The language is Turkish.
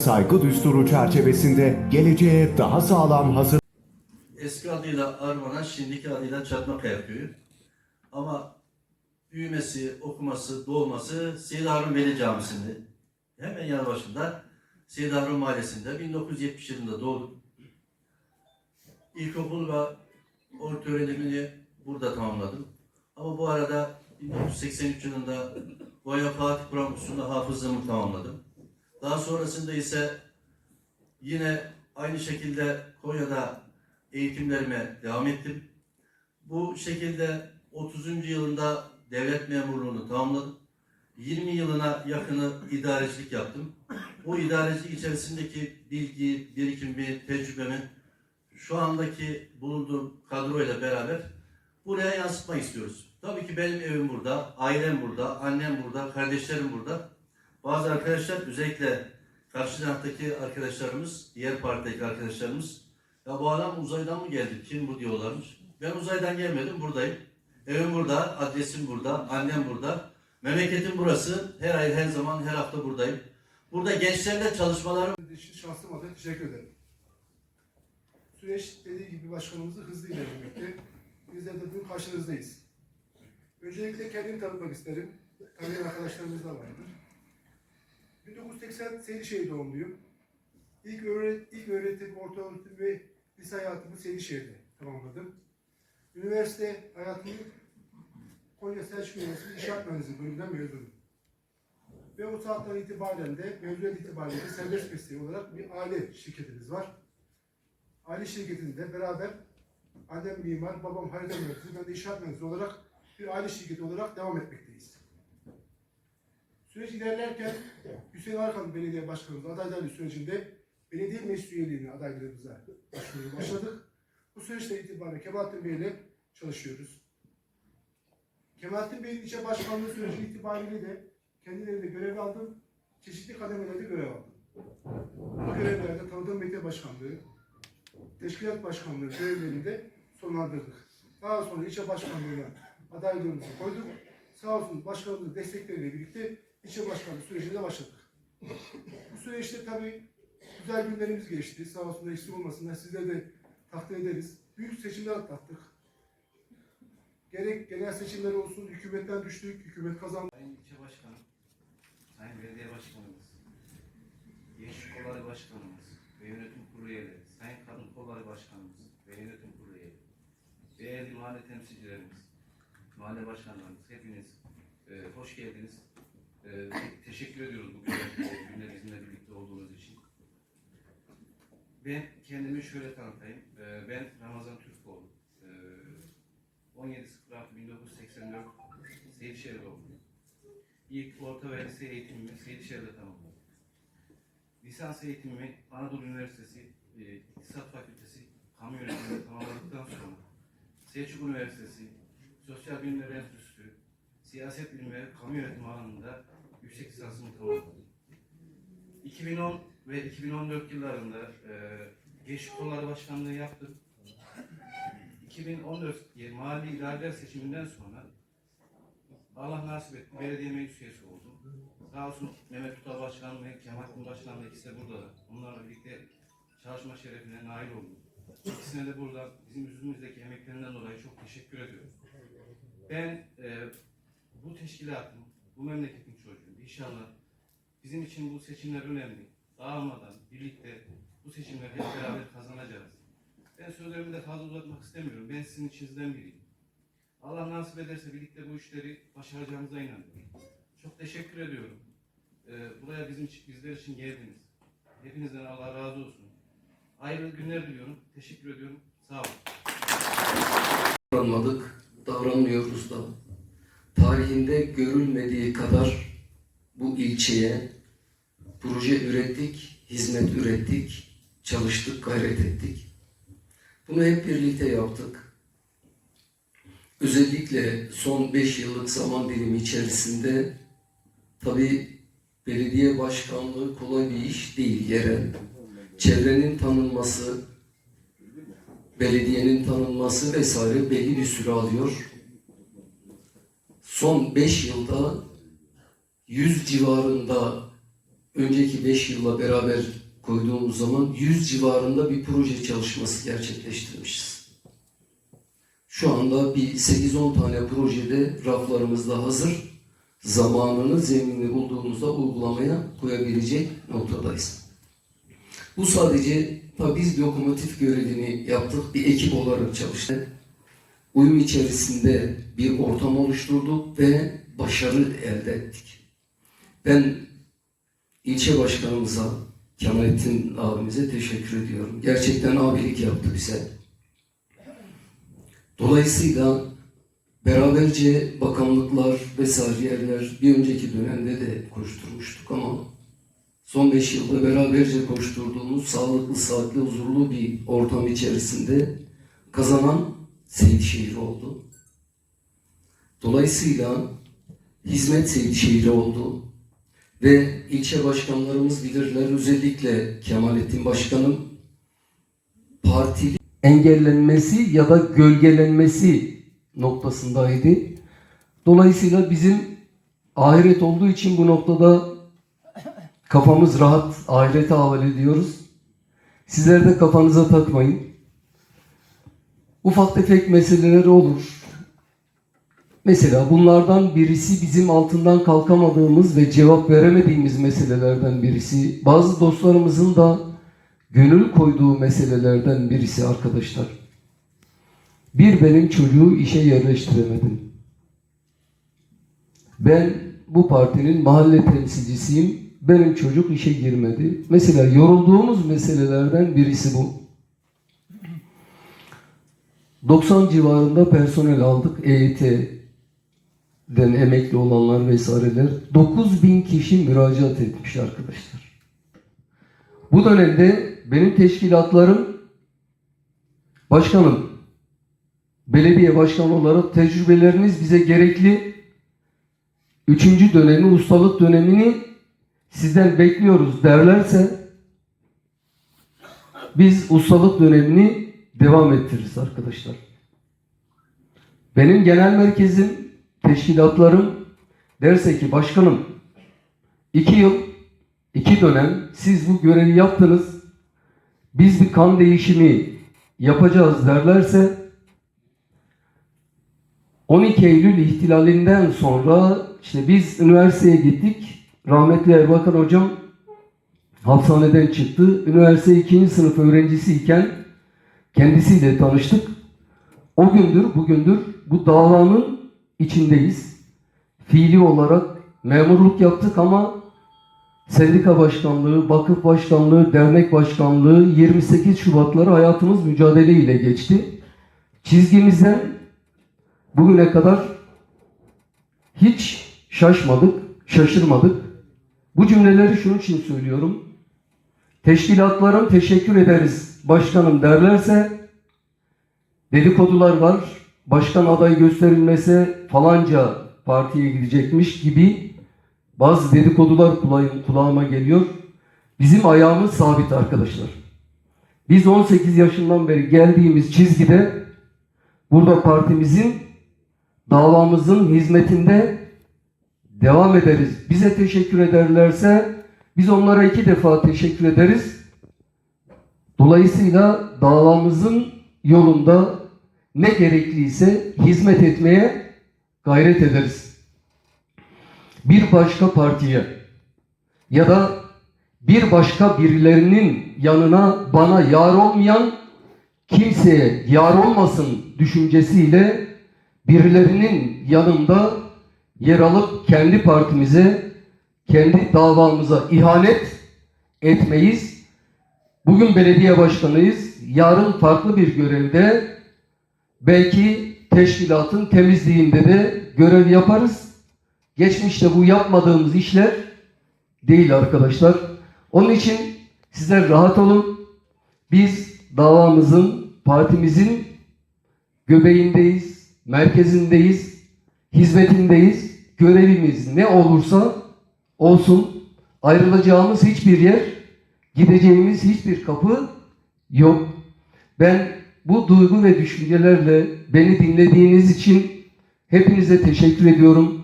Saygı düsturu çerçevesinde geleceğe daha sağlam hazır Eski adıyla Armana, şimdiki adıyla Çatmakaya köyü. Ama büyümesi, okuması, doğması Seyyid Harun Veli Camisi'nde. Hemen yanı başında Seyyid Harun Mahallesi'nde 1970 yılında doğdum. İlkokul ve orta öğrenimini burada tamamladım. Ama bu arada 1983 yılında Goya Fatih Kur'an kursunda hafızlığımı tamamladım. Daha sonrasında ise yine aynı şekilde Konya'da eğitimlerime devam ettim. Bu şekilde 30. yılında devlet memurluğunu tamamladım. 20 yılına yakını idarecilik yaptım. Bu idarecilik içerisindeki bilgi, birikimimi, tecrübemi şu andaki bulunduğum kadroyla beraber buraya yansıtmak istiyoruz. Tabii ki benim evim burada, ailem burada, annem burada, kardeşlerim burada. Bazı arkadaşlar özellikle karşı taraftaki arkadaşlarımız, diğer partideki arkadaşlarımız ya bu adam uzaydan mı geldi? Kim bu diyorlarmış. Ben uzaydan gelmedim, buradayım. Evim burada, adresim burada, annem burada. Memleketim burası. Her ay, her zaman, her hafta buradayım. Burada gençlerle çalışmalarım şahsım adına teşekkür ederim. Süreç dediği gibi başkanımızı hızlı ilerlemekte. Bizler de bugün karşınızdayız. Öncelikle kendimi tanıtmak isterim. Tanıyan arkadaşlarımız da vardır. 1980 Seydişehir doğumluyum. İlk, öğret ilk öğretim, orta öğretim ve lise hayatımı Seydişehir'de tamamladım. Üniversite hayatımı Konya Selçuk Üniversitesi İnşaat Mühendisliği bölümünden mezunum. Ve o saatten itibaren de mevzuat itibariyle de serbest mesleği olarak bir aile şirketimiz var. Aile şirketinde beraber annem mimar, babam harita mühendisi, ben de inşaat mühendisi olarak bir aile şirketi olarak devam etmekteyiz. Süreç ilerlerken Hüseyin Arkan Belediye Başkanımız adaylarlığı sürecinde belediye meclis üyeliğine adaylarımıza başvurmaya başladık. Bu süreçte itibaren Kemalettin Bey ile çalışıyoruz. Kemalettin Bey'in ilçe başkanlığı süreci itibariyle de kendilerinde görev aldım. Çeşitli kademelerde görev aldım. Bu görevlerde tanıdığım medya başkanlığı, teşkilat başkanlığı görevlerini de sonlandırdık. Daha sonra ilçe başkanlığına adaylığımızı koyduk. Sağ olsun başkanımızın destekleriyle birlikte ilçe başkanlığı sürecine başladık. Bu süreçte tabii güzel günlerimiz geçti. Sağ olsun eksik olmasınlar. Sizleri de takdir ederiz. Büyük seçimler atlattık. Gerek genel seçimler olsun, hükümetten düştük, hükümet kazandı. Sayın İlçe Başkanım, Sayın Belediye Başkanımız, Gençlik Kolları Başkanımız ve Yönetim Kurulu üyeleri, Sayın Kadın Kolları Başkanımız ve Yönetim Kurulu üyeleri, değerli mahalle temsilcilerimiz, mahalle başkanlarımız, hepiniz e, hoş geldiniz. E, te- teşekkür ediyoruz bugün günde bizimle birlikte olduğunuz için. Ben kendimi şöyle tanıtayım. E, ben Ramazan Türkoğlu. E, 17.06.1984 Seydişehir doğumluyum. İlk orta ve lise eğitimimi Seydişehir'de tamamladım. Lisans eğitimimi Anadolu Üniversitesi e, İktisat Fakültesi Kamu Yönetimi'nde tamamladıktan sonra Selçuk Üniversitesi Sosyal Bilimler Enstitüsü Siyaset Bilimi ve Kamu Yönetimi alanında yüksek lisansımı tamamladım. 2010 ve 2014 yıllarında e, Gençlik Kolları Başkanlığı yaptım. 2014 yıl mahalli idareler seçiminden sonra Allah nasip etti. Belediye meclis üyesi oldum. Sağ olsun Mehmet Tutal Başkan ve Kemalettin Başkan da ikisi de burada. Onlarla birlikte çalışma şerefine nail oldum. İkisine de burada bizim yüzümüzdeki emeklerinden dolayı çok teşekkür ediyorum. Ben e, bu teşkilatın, bu memleketin çocuğuyum. İnşallah bizim için bu seçimler önemli. Dağılmadan birlikte bu seçimleri hep beraber kazanacağız. Ben sözlerimi de fazla uzatmak istemiyorum. Ben sizin içinizden biriyim. Allah nasip ederse birlikte bu işleri başaracağımıza inanıyorum. Çok teşekkür ediyorum. Ee, buraya bizim için, bizler için geldiniz. Hepinizden Allah razı olsun. Hayırlı günler diliyorum. Teşekkür ediyorum. Sağ olun. davranmadık, davranmıyoruz da. Tarihinde görülmediği kadar bu ilçeye proje ürettik, hizmet ürettik, çalıştık, gayret ettik. Bunu hep birlikte yaptık. Özellikle son 5 yıllık zaman dilimi içerisinde tabi belediye başkanlığı kolay bir iş değil yerel. Çevrenin tanınması, belediyenin tanınması vesaire belli bir süre alıyor. Son 5 yılda 100 civarında önceki 5 yılla beraber koyduğumuz zaman 100 civarında bir proje çalışması gerçekleştirmişiz. Şu anda bir 8-10 tane projede raflarımızda hazır. Zamanını, zeminini bulduğumuzda uygulamaya koyabilecek noktadayız. Bu sadece biz lokomotif görevini yaptık. Bir ekip olarak çalıştık. Uyum içerisinde bir ortam oluşturduk ve başarı elde ettik. Ben ilçe başkanımıza, Kemalettin abimize teşekkür ediyorum. Gerçekten abilik yaptı bize. Dolayısıyla beraberce bakanlıklar vesaire yerler bir önceki dönemde de koşturmuştuk ama son beş yılda beraberce koşturduğumuz sağlıklı, saatli, huzurlu bir ortam içerisinde kazanan Seyitşehir oldu. Dolayısıyla hizmet Seyitşehir'i oldu. Ve ilçe başkanlarımız bilirler özellikle Kemalettin Başkanım partili engellenmesi ya da gölgelenmesi noktasındaydı. Dolayısıyla bizim ahiret olduğu için bu noktada kafamız rahat, ahirete havale ediyoruz. Sizler de kafanıza takmayın. Ufak tefek meseleler olur. Mesela bunlardan birisi bizim altından kalkamadığımız ve cevap veremediğimiz meselelerden birisi. Bazı dostlarımızın da gönül koyduğu meselelerden birisi arkadaşlar. Bir benim çocuğu işe yerleştiremedim. Ben bu partinin mahalle temsilcisiyim. Benim çocuk işe girmedi. Mesela yorulduğumuz meselelerden birisi bu. 90 civarında personel aldık. EYT'den emekli olanlar vesaireler. 9000 kişi müracaat etmiş arkadaşlar. Bu dönemde benim teşkilatlarım başkanım, belediye başkanı olarak tecrübeleriniz bize gerekli. Üçüncü dönemi, ustalık dönemini sizden bekliyoruz derlerse biz ustalık dönemini devam ettiririz arkadaşlar. Benim genel merkezim, teşkilatlarım derse ki başkanım iki yıl, iki dönem siz bu görevi yaptınız. Biz bir kan değişimi yapacağız derlerse 12 Eylül ihtilalinden sonra işte biz üniversiteye gittik. Rahmetli Erbakan hocam hapishaneden çıktı. Üniversite ikinci sınıf öğrencisiyken kendisiyle tanıştık. O gündür, bugündür bu davanın içindeyiz. Fiili olarak memurluk yaptık ama sendika başkanlığı, vakıf başkanlığı, dernek başkanlığı 28 Şubatları hayatımız mücadeleyle geçti. Çizgimizden bugüne kadar hiç şaşmadık, şaşırmadık. Bu cümleleri şunun için söylüyorum. Teşkilatlarım teşekkür ederiz başkanım derlerse dedikodular var. Başkan adayı gösterilmese falanca partiye gidecekmiş gibi bazı dedikodular kulağım, kulağıma geliyor. Bizim ayağımız sabit arkadaşlar. Biz 18 yaşından beri geldiğimiz çizgide burada partimizin davamızın hizmetinde devam ederiz. Bize teşekkür ederlerse biz onlara iki defa teşekkür ederiz. Dolayısıyla davamızın yolunda ne gerekliyse hizmet etmeye gayret ederiz. Bir başka partiye ya da bir başka birilerinin yanına bana yar olmayan kimseye yar olmasın düşüncesiyle birilerinin yanında yer alıp kendi partimize, kendi davamıza ihanet etmeyiz. Bugün belediye başkanıyız. Yarın farklı bir görevde belki teşkilatın temizliğinde de görev yaparız. Geçmişte bu yapmadığımız işler değil arkadaşlar. Onun için sizler rahat olun. Biz davamızın, partimizin göbeğindeyiz, merkezindeyiz, hizmetindeyiz. Görevimiz ne olursa olsun. Ayrılacağımız hiçbir yer, gideceğimiz hiçbir kapı yok. Ben bu duygu ve düşüncelerle beni dinlediğiniz için hepinize teşekkür ediyorum.